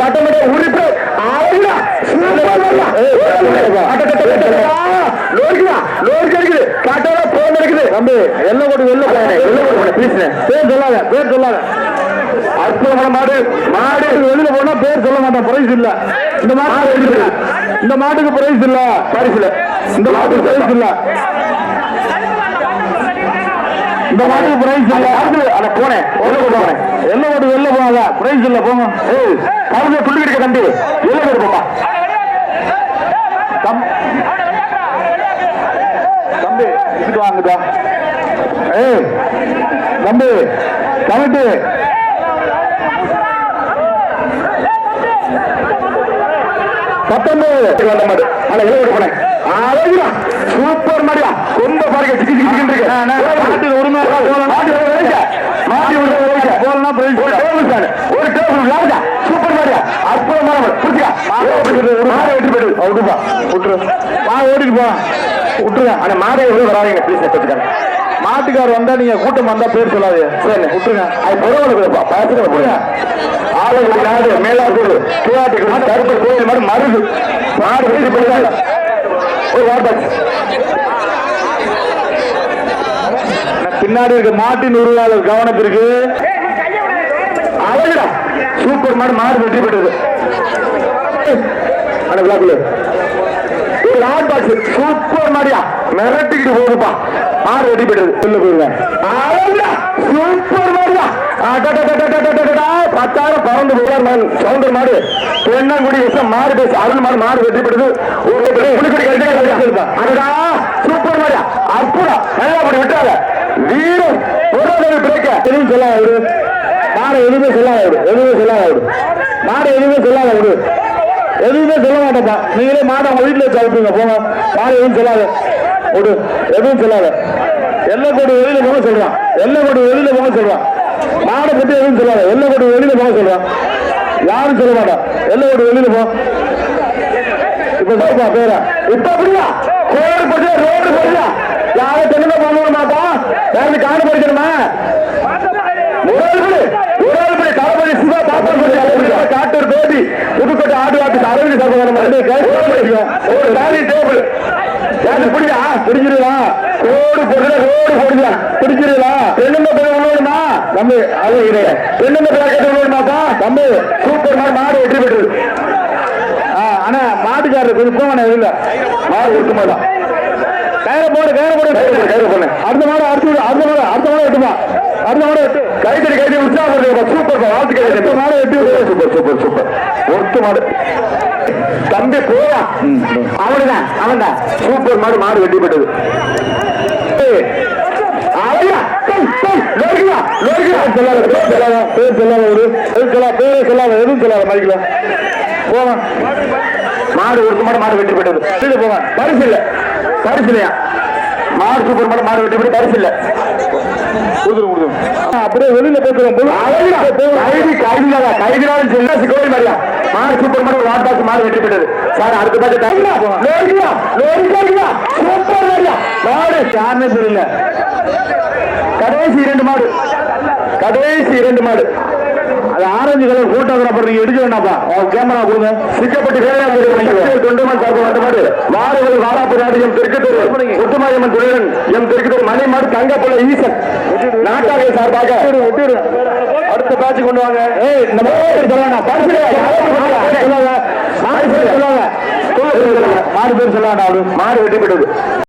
சட்டமன்ற சட்டமன்ற உறுப்பு அற்புதமான மாடு. மாடு. போனா பேர் சொல்ல மாட்டேன். பிரைஸ் இல்ல. இந்த மாடு இந்த மாட்டுக்கு பிரைஸ் இல்ல. இந்த மாட்டுக்கு பிரைஸ் இல்ல. இந்த மாட்டுக்கு பிரைஸ் இல்ல. அட போனேன். வெளில போனேன் என்ன போட்டு வெளில போகாத பிரைஸ் இல்ல போங்க. ஏய் துண்டு கிடைக்க தம்பி வெளில கொண்டு தம்பி இதுக்கு வாங்குதா ஏய் தம்பி கமிட்டி பத்தொன்பது மாடு ஆனா போனேன். சூப்பர் மாடியா ரொம்ப பாருங்க சிக்கி சிக்கி இருக்கு மாட்டு ஒரு மாட்டு மாட்டு ஒரு போலனா பிரைஸ் ஒரு டேபிள் ஃபேன் ஒரு டேபிள் லாஜா சூப்பர் மாடியா மாடு புடிச்சா ஒரு மாடு வெட்டி போயிடு. விட்டுப்பா விட்டுரு மா ஓடிட்டு போ. விட்டுருங்க அந்த மாடை எவ்வளவு வராதீங்க. ப்ளீஸ் எடுத்துக்காங்க மாட்டுக்கார் வந்தா நீங்க கூட்டம் வந்தா பேர் சொல்லாது சரி விட்டுருங்க அது பரவாயில்ல பேசுறேன் போடுங்க. ஆளுநர் நாடு மேலாத்தூர் கிளாட்டி கருப்பு கோயில் மாதிரி மருது. மாடு வீடு போயிடாத ஒரு பின்னாடி இருக்க மாட்டின் உருவாளர் கவனத்திற்கு அழகுடா. சூப்பர் மாடு மாடு வெற்றி பெற்றது. ஒரு ஹாட் பாக்ஸ் சூப்பர் மாதிரியா மிரட்டிக்கிட்டு போகுப்பா ஆறு அடி போயிடுது சொல்ல போயிருவேன். சூப்பர் மாதிரியா பத்தாயிரம் பறந்து போகிறார் நான் சவுந்தர் மாடு. பெண்ணாங்குடி விஷயம் மாறு பேச அருள் மாடு மாடு வெற்றி பெறுது அதுடா சூப்பர் மாதிரியா அற்புதம். நல்லா அப்படி விட்டாங்க வீரம். பொருளாதார பிறக்க எதுவும் சொல்லாத மாடு எதுவுமே சொல்லாத எதுவுமே சொல்லாத மாடு எதுவுமே சொல்லாத எதுவுமே சொல்ல மாட்டேப்பா நீங்களே மாடை உங்க வீட்டுல வச்சு அனுப்புங்க. போங்க. மாடு எதுவும் சொல்லாத. ஒரு எதுவும் சொல்லாத. எல்லை கொடு வெளியில போக சொல்றான். எல்லை கொடு வெளியில போக சொல்றான். மாடை பத்தி எதுவும் சொல்லாத. எல்லை கொடு வெளியில போக சொல்றான். யாரும் சொல்ல மாட்டான் எல்லை கொடு வெளியில போ. இப்ப சொல்லுப்பா பேர. இப்ப அப்படியா? கோடு போட்டு ரோடு போடுறியா யாரும் தெலுங்கு பண்ண மாட்டா? யாருக்கு காடு படிக்கணுமா? அதுக்கு அளவு சாப்பிட ஒரு சாரி டேபிள் ஏன் புரியுதா புரிஞ்சிருவா ரோடு போடுறா ரோடு போடுதா புரிஞ்சிருவா ரெண்டுமே போய் விழுவணுமா தம்பி அது இடையே ரெண்டுமே போய் கட்ட விழுவணுமாப்பா தம்பி சூப்பர் மாதிரி மாடு வெற்றி பெற்றது ஆனா மாட்டுக்காரருக்கு கொஞ்சம் இல்ல. மாடு இருக்குமாதான் கயிற போடு கயிற போடு. கயிறு பண்ணு அடுத்த மாடம் அடுத்து அடுத்த மாடம் அடுத்த மாடம் எட்டுமா? அடுத்த மாடம் கைத்தறி கைத்தறி உற்சாகம் சூப்பர் வாழ்த்து கிடையாது மாடம் எட்டு. சூப்பர் சூப்பர் சூப்பர் ஒருத்து மாடு. தம்பி போயா அவனுதான் அவன்தான். சூப்பர் மாடு மாடு வெட்டிப்பட்டது மாடு ஒரு மாடு மாடு வெற்றி பெற்றது போவேன் பரிசு இல்லை. பரிசு இல்லையா மாடு சூப்பர் மாடு மாடு வெட்டி பரிசு இல்ல கொடுத்துரும் கொடுத்துரும் அப்படியே வெளியில பேசுறோம் கைதி கைதினால கைதினாலும் சொல்ல சிக்கோடி மாதிரியா? மாடு சூப்பர் மாடு ஒரு வாட்டாச்சு மாடு வெட்டி போட்டது சார் அடுத்த பாட்டு கைதினா லோரியா லோரியா சூப்பர் மாதிரியா மாடு யாருமே தெரியல. கடைசி இரண்டு மாடு. கடைசி இரண்டு மாடு. ஆரஞ்சு கலர் போட்டோகிராஃபர் நீங்க எடுக்க வேண்டாம்ப்பா. கேமரா கொடுங்க. சிக்கப்பட்டு வேலையாக தொண்டுமன் சார்பு வந்தமாறு வாரவர்கள் வாராப்பு நாடு எம் தெற்குத்தூர். முத்துமாரியம்மன் துறையுடன் எம் தெற்குத்தூர். மணிமாடு தங்கப்பள்ள ஈசன். நாட்டாளர் சார்பாக. அடுத்த பேட்ச் கொண்டு வாங்க. நம்ம சொல்லுவாங்க மாறு பேர் சொல்லுவாங்க மாறு வெட்டி போயிட்டது